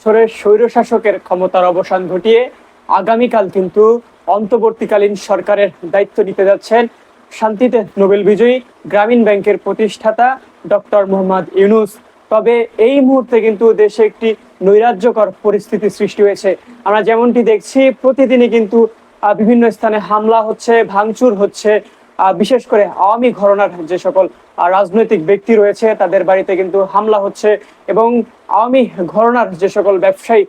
বছরের স্বৈরশাসকের ক্ষমতার অবসান ঘটিয়ে আগামীকাল কিন্তু অন্তর্বর্তীকালীন সরকারের দায়িত্ব নিতে যাচ্ছেন শান্তিতে নোবেল বিজয়ী গ্রামীণ ব্যাংকের প্রতিষ্ঠাতা ডক্টর মোহাম্মদ ইউনুস। তবে এই মুহূর্তে কিন্তু দেশে একটি নৈরাজ্যকর পরিস্থিতি সৃষ্টি হয়েছে। আমরা যেমনটি দেখছি, প্রতিদিনই কিন্তু বিভিন্ন স্থানে হামলা হচ্ছে, ভাঙচুর হচ্ছে। বিশেষ করে আওয়ামী ঘরনার যে সকল রাজনৈতিক ব্যক্তি রয়েছে, তাদের বাড়িতে কিন্তু হামলা হচ্ছে এবং আওয়ামী ঘরনার যে সকল ব্যবসায়ী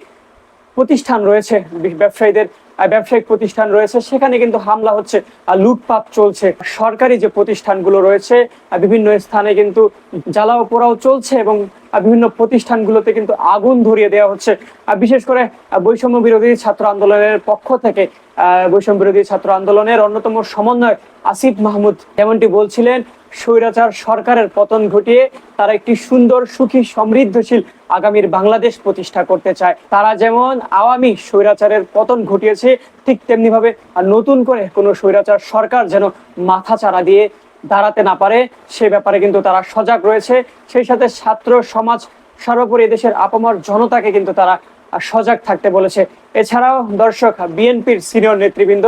প্রতিষ্ঠান রয়েছে ব্যবসায়ীদের ব্যবসায়িক প্রতিষ্ঠান রয়েছে, সেখানে কিন্তু হামলা হচ্ছে লুটপাট চলছে। সরকারি যে প্রতিষ্ঠানগুলো রয়েছে বিভিন্ন স্থানে কিন্তু জ্বালাও পোড়াও চলছে এবং বিভিন্ন প্রতিষ্ঠানগুলোতে কিন্তু আগুন ধরিয়ে দেওয়া হচ্ছে। বিশেষ করে বৈষম্য বিরোধী ছাত্র আন্দোলনের পক্ষ থেকে বৈষম্য বিরোধী ছাত্র আন্দোলনের অন্যতম সমন্বয় আসিফ মাহমুদ যেমনটি বলছিলেন, স্বৈরাচার সরকারের পতন ঘটিয়ে তারা একটি সুন্দর, সুখী, সমৃদ্ধশীল আগামীর বাংলাদেশ প্রতিষ্ঠা করতে চায়। তারা যেমন আওয়ামী স্বৈরাচারের পতন ঘটিয়েছে, ঠিক তেমনি ভাবে নতুন করে কোনো স্বৈরাচার সরকার যেন মাথা চারা দিয়ে দাঁড়াতে না পারে, সে ব্যাপারে কিন্তু তারা সজাগ রয়েছে। সেই সাথে ছাত্র সমাজ সর্বোপরি দেশের আপামর জনতাকে কিন্তু তারা সজাগ থাকতে বলেছে। এছাড়াও দর্শক, বিএনপির সিনিয়র নেতৃবৃন্দ,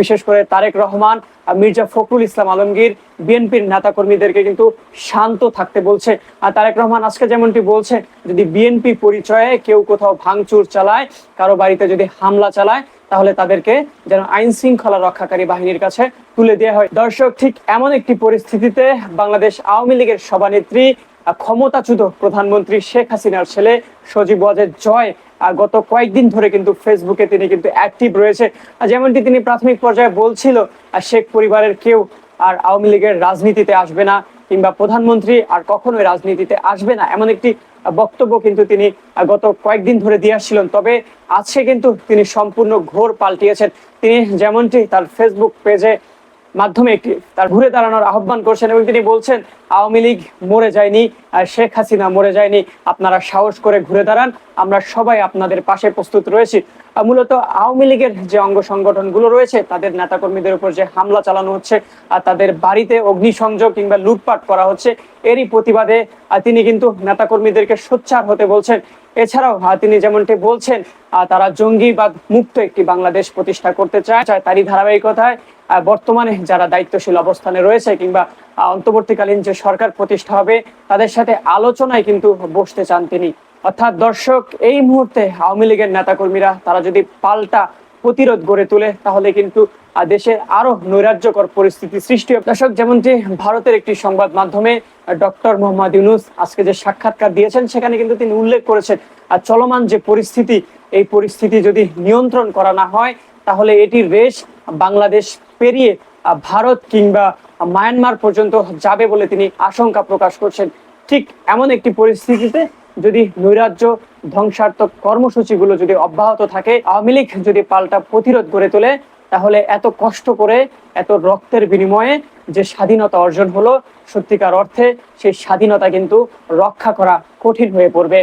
বিশেষ করে তারেক রহমান, মির্জা ফখরুল ইসলাম আলমগীর, বিএনপির নেতাকর্মীদেরকে কিন্তু শান্ত থাকতে বলছে। আর তারেক রহমান আজকে যেমনটি বলছে, যদি বিএনপি পরিচয়ে কেউ কোথাও ভাঙচুর চালায়, কারও বাড়িতে যদি হামলা চালায়, তাহলে তাদেরকে যেন আইন শৃঙ্খলা রক্ষাকারী বাহিনীর কাছে তুলে দেওয়া হয়। দর্শক, ঠিক এমন একটি পরিস্থিতিতে বাংলাদেশ আওয়ামী লীগের সভানেত্রী ক্ষমতাচ্যুত প্রধানমন্ত্রী শেখ হাসিনার ছেলে সজীব ওয়াজেদ জয় গত কয়েকদিন ধরে কিন্তু ফেসবুকে তিনি কিন্তু অ্যাক্টিভ রয়েছে। যেমনটি তিনি প্রাথমিক পর্যায়ে বলছিল শেখ পরিবারের কেউ আর আওয়ামী লীগের রাজনীতিতে আসবে না, কিংবা প্রধানমন্ত্রী আর কখনোই রাজনীতিতে আসবে না, এমন একটি বক্তব্য কিন্তু তিনি গত কয়েকদিন ধরে দিয়ে আসছিলেন। তবে আজকে কিন্তু তিনি সম্পূর্ণ ঘোর পাল্টিয়েছেন। তিনি যেমনটি তার ফেসবুক পেজে মাধ্যমে একটি তার ঘুরে দাঁড়ানোর আহ্বান করছেন এবং তিনি বলছেন, আওয়ামী লীগ মরে যায়নি শেখ হাসিনা মরে যায়নি, আপনারা সাহস করে ঘুরে দাঁড়ান, আমরা সবাই আপনাদের পাশে প্রস্তুত রয়েছি। মূলত আওয়ামী লীগের যে অঙ্গ সংগঠনগুলো রয়েছে, তাদের নেতাকর্মীদের উপর যে হামলা চালানো হচ্ছে, আর তাদের বাড়িতে অগ্নিসংযোগ কিংবা লুটপাট করা হচ্ছে, এরই প্রতিবাদে তিনি কিন্তু নেতাকর্মীদেরকে সোচ্চার হতে বলছেন। এছাড়াও তিনি যেমনটি বলছেন তারা জঙ্গিবাদ মুক্ত একটি বাংলাদেশ প্রতিষ্ঠা করতে চায় তারই ধারাবাহিকতায়। বর্তমানে যারা দায়িত্বশীল অবস্থানে রয়েছে কিংবা অন্তর্বর্তীকালীন যে সরকার প্রতিষ্ঠা হবে, তাদের সাথে আলোচনায় কিন্তু বসতে চান তিনি। অর্থাৎ দর্শক, এই মুহূর্তে আওয়ামী লীগের নেতাকর্মীরা, তারা যদি পাল্টা প্রতিরোধ গড়ে তোলে, তাহলে কিন্তু দেশে আরও নৈরাজ্যকর পরিস্থিতি সৃষ্টি হবে। দর্শক যেমনটি ভারতের একটি সংবাদ মাধ্যমে ডক্টর মোহাম্মদ ইউনুস আজকে যে সাক্ষাৎকার দিয়েছেন, সেখানে কিন্তু তিনি উল্লেখ করেছেন আর চলমান যে পরিস্থিতি, এই পরিস্থিতি যদি নিয়ন্ত্রণ করা না হয়, তাহলে এটির রেশ বাংলাদেশ পেরিয়ে ভারত কিংবা মায়ানমার পর্যন্ত যাবে বলে তিনি আশঙ্কা প্রকাশ করছেন। ঠিক এমন একটি পরিস্থিতিতে যদি নৈরাজ্য, ধ্বংসাত্মক কর্মসূচিগুলো যদি অব্যাহত থাকে, আওয়ামী লীগ যদি পাল্টা প্রতিরোধ গড়ে তোলে, তাহলে এত কষ্ট করে, এত রক্তের বিনিময়ে যে স্বাধীনতা অর্জন হলো, সত্যিকার অর্থে সেই স্বাধীনতা কিন্তু রক্ষা করা কঠিন হয়ে পড়বে।